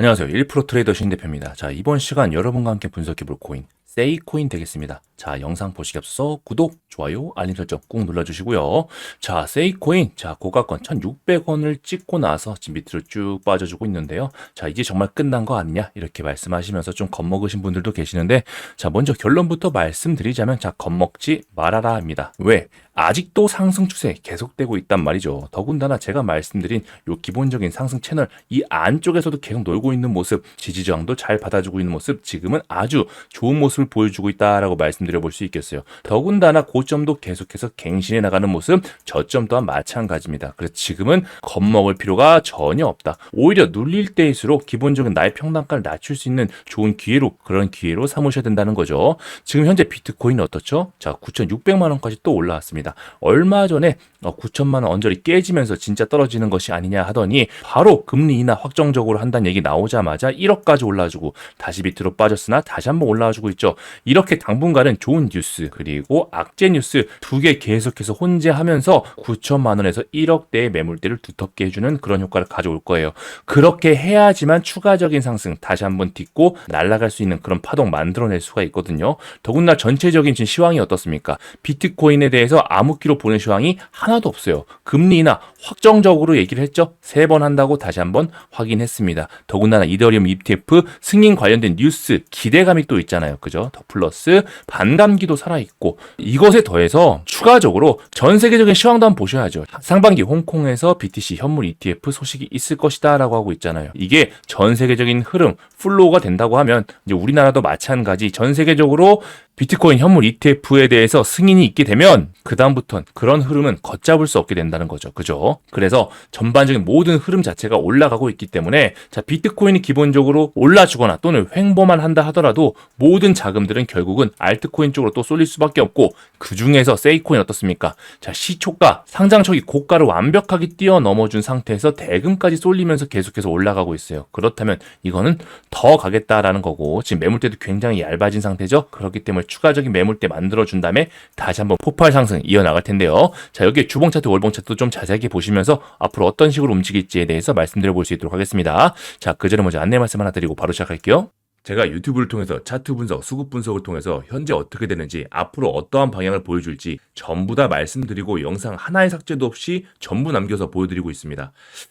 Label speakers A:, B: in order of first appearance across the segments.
A: 안녕하세요. 1프로 트레이더 신 대표입니다. 자, 이번 시간 여러분과 함께 분석해 볼 코인, 세이코인 되겠습니다. 자, 영상 보시기 앞서 구독, 좋아요, 알림 설정 꾹 눌러 주시고요. 자, 세이코인, 자, 고가권 1,600원을 찍고 나서 지금 밑으로 쭉 빠져주고 있는데요. 자, 이제 정말 끝난 거 아니냐? 이렇게 말씀하시면서 좀 겁먹으신 분들도 계시는데, 자, 먼저 결론부터 말씀드리자면, 자, 겁먹지 말아라 합니다. 왜? 아직도 상승 추세 계속되고 있단 말이죠. 더군다나 제가 말씀드린 요 기본적인 상승 채널 이 안쪽에서도 계속 놀고 있는 모습, 지지 저항도 잘 받아주고 있는 모습, 지금은 아주 좋은 모습을 보여주고 있다라고 말씀드려 볼 수 있겠어요. 더군다나 고점도 계속해서 갱신해 나가는 모습, 저점 또한 마찬가지입니다. 그래서 지금은 겁먹을 필요가 전혀 없다. 오히려 눌릴 때일수록 기본적인 나의 평단가를 낮출 수 있는 좋은 기회로 그런 기회로 삼으셔야 된다는 거죠. 지금 현재 비트코인 어떻죠? 자, 9,600만 원까지 또 올라왔습니다. 얼마 전에 9천만 원 언저리 깨지면서 진짜 떨어지는 것이 아니냐 하더니 바로 금리 인하 확정적으로 한다는 얘기 나오자마자 1억까지 올라주고 다시 밑으로 빠졌으나 다시 한번 올라와주고 있죠. 이렇게 당분간은 좋은 뉴스 그리고 악재 뉴스 두 개 계속해서 혼재하면서 9천만 원에서 1억대의 매물대를 두텁게 해주는 그런 효과를 가져올 거예요. 그렇게 해야지만 추가적인 상승 다시 한번 딛고 날아갈 수 있는 그런 파동 만들어낼 수가 있거든요. 더군다나 전체적인 지금 시황이 어떻습니까? 비트코인에 대해서 암흑기로 보는 시황이 하나도 없어요. 금리 인하 확정적으로 얘기를 했죠. 세 번 한다고 다시 한번 확인했습니다. 더군다나 이더리움 ETF 승인 관련된 뉴스 기대감이 또 있잖아요. 그죠? 더 플러스 반감기도 살아있고 이것에 더해서 추가적으로 전 세계적인 시황도 한번 보셔야죠. 상반기 홍콩에서 BTC 현물 ETF 소식이 있을 것이다 라고 하고 있잖아요. 이게 전 세계적인 흐름, 플로우가 된다고 하면 이제 우리나라도 마찬가지 전 세계적으로 비트코인 현물 ETF에 대해서 승인이 있게 되면 그다음부턴 그런 흐름은 걷잡을 수 없게 된다는 거죠. 그죠? 그래서 전반적인 모든 흐름 자체가 올라가고 있기 때문에 자, 비트코인이 기본적으로 올라주거나 또는 횡보만 한다 하더라도 모든 자금들은 결국은 알트코인 쪽으로 또 쏠릴 수밖에 없고 그 중에서 세이코인 어떻습니까? 자, 시초가 상장 초기 고가를 완벽하게 뛰어넘어준 상태에서 대금까지 쏠리면서 계속해서 올라가고 있어요. 그렇다면 이거는 더 가겠다라는 거고 지금 매물대도 굉장히 얇아진 상태죠. 그렇기 때문에 추가적인 매물대 만들어준 다음에 다시 한번 폭발 상승 이어나갈 텐데요. 자, 여기에 주봉 차트, 월봉 차트도 좀 자세하게 보시면서 앞으로 어떤 식으로 움직일지에 대해서 말씀드려 볼 수 있도록 하겠습니다. 자, 그 전에 먼저 안내 말씀 하나 드리고 바로 시작할게요. 제가 유튜브를 통해서 차트 분석, 수급 분석을 통해서 현재 어떻게 되는지, 앞으로 어떠한 방향을 보여줄지 전부 다 말씀드리고 영상 하나의 삭제도 없이 전부 남겨서 보여드리고 있습니다.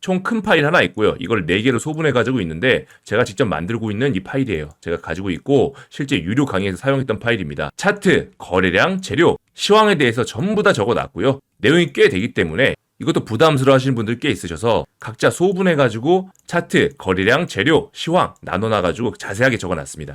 A: 총 큰 파일 하나 있고요. 이걸 4개로 소분해 가지고 있는데 제가 직접 만들고 있는 이 파일이에요. 제가 가지고 있고 실제 유료 강의에서 사용했던 파일입니다. 차트, 거래량, 재료, 시황에 대해서 전부 다 적어 놨고요. 내용이 꽤 되기 때문에 이것도 부담스러워 하시는 분들 꽤 있으셔서 각자 소분해 가지고 차트, 거래량, 재료, 시황 나눠 놔 가지고 자세하게 적어 놨습니다.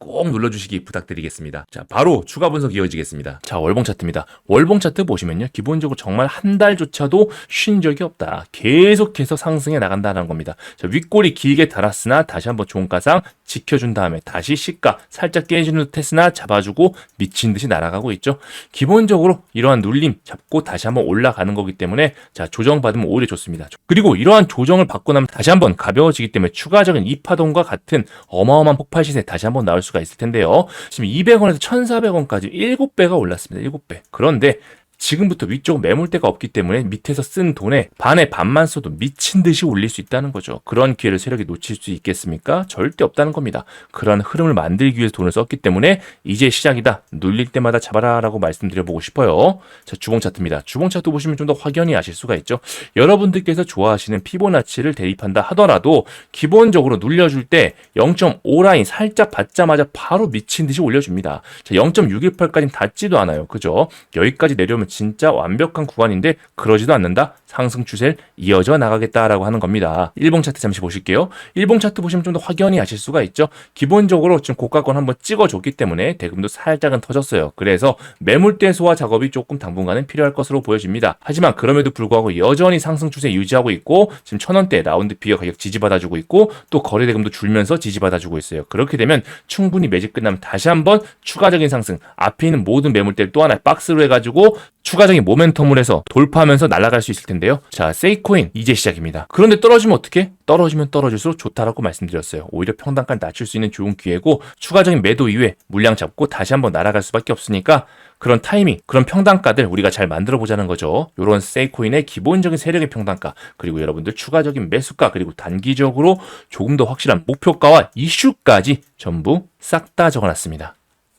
A: 꼭 눌러주시기 부탁드리겠습니다. 자, 바로 추가 분석 이어지겠습니다. 자, 월봉 차트입니다. 월봉 차트 보시면요. 기본적으로 정말 한 달조차도 쉰 적이 없다. 계속해서 상승해 나간다는 겁니다. 자, 윗골이 길게 달았으나 다시 한번 종가상 지켜준 다음에 다시 시가 살짝 깨지는 듯 했으나 잡아주고 미친 듯이 날아가고 있죠. 기본적으로 이러한 눌림 잡고 다시 한번 올라가는 거기 때문에 자, 조정받으면 오히려 좋습니다. 그리고 이러한 조정을 받고 나면 다시 한번 가벼워지기 때문에 추가적인 이 파동과 같은 어마어마한 폭발 시세 다시 한번 나올 수가 있을 텐데요. 지금 200원에서 1,400원까지 7배가 올랐습니다. 7배. 그런데 지금부터 위쪽 매물대가 없기 때문에 밑에서 쓴 돈에 반에 반만 써도 미친 듯이 올릴 수 있다는 거죠. 그런 기회를 세력이 놓칠 수 있겠습니까? 절대 없다는 겁니다. 그런 흐름을 만들기 위해서 돈을 썼기 때문에 이제 시작이다. 눌릴 때마다 잡아라라고 말씀드려보고 싶어요. 자, 주봉 차트입니다. 주봉 차트 보시면 좀 더 확연히 아실 수가 있죠. 여러분들께서 좋아하시는 피보나치를 대입한다 하더라도 기본적으로 눌려줄 때 0.5라인 살짝 받자마자 바로 미친 듯이 올려줍니다. 자, 0.618까지는 닿지도 않아요. 그죠? 여기까지 내려오면 진짜 완벽한 구간인데 그러지도 않는다. 상승 추세를 이어져 나가겠다라고 하는 겁니다. 일봉 차트 잠시 보실게요. 일봉 차트 보시면 좀 더 확연히 아실 수가 있죠. 기본적으로 지금 고가권 한번 찍어줬기 때문에 대금도 살짝은 터졌어요. 그래서 매물대 소화 작업이 조금 당분간은 필요할 것으로 보여집니다. 하지만 그럼에도 불구하고 여전히 상승 추세 유지하고 있고 지금 천 원대 라운드 피어 가격 지지받아주고 있고 또 거래 대금도 줄면서 지지받아주고 있어요. 그렇게 되면 충분히 매집 끝나면 다시 한번 추가적인 상승 앞에 있는 모든 매물대를 또 하나 박스로 해가지고 추가적인 모멘텀을 해서 돌파하면서 날아갈 수 있을 텐 데요. 자, 세이코인 이제 시작입니다. 그런데 떨어지면 어떻게? 떨어지면 떨어질수록 좋다라고 말씀드렸어요. 오히려 평단가를 낮출 수 있는 좋은 기회고 추가적인 매도 이후에 물량 잡고 다시 한번 날아갈 수밖에 없으니까 그런 타이밍, 그런 평단가들 우리가 잘 만들어 보자는 거죠. 이런 세이코인의 기본적인 세력의 평단가, 그리고 여러분들 추가적인 매수가, 그리고 단기적으로 조금 더 확실한 목표가와 이슈까지 전부 싹 다 적어놨습니다.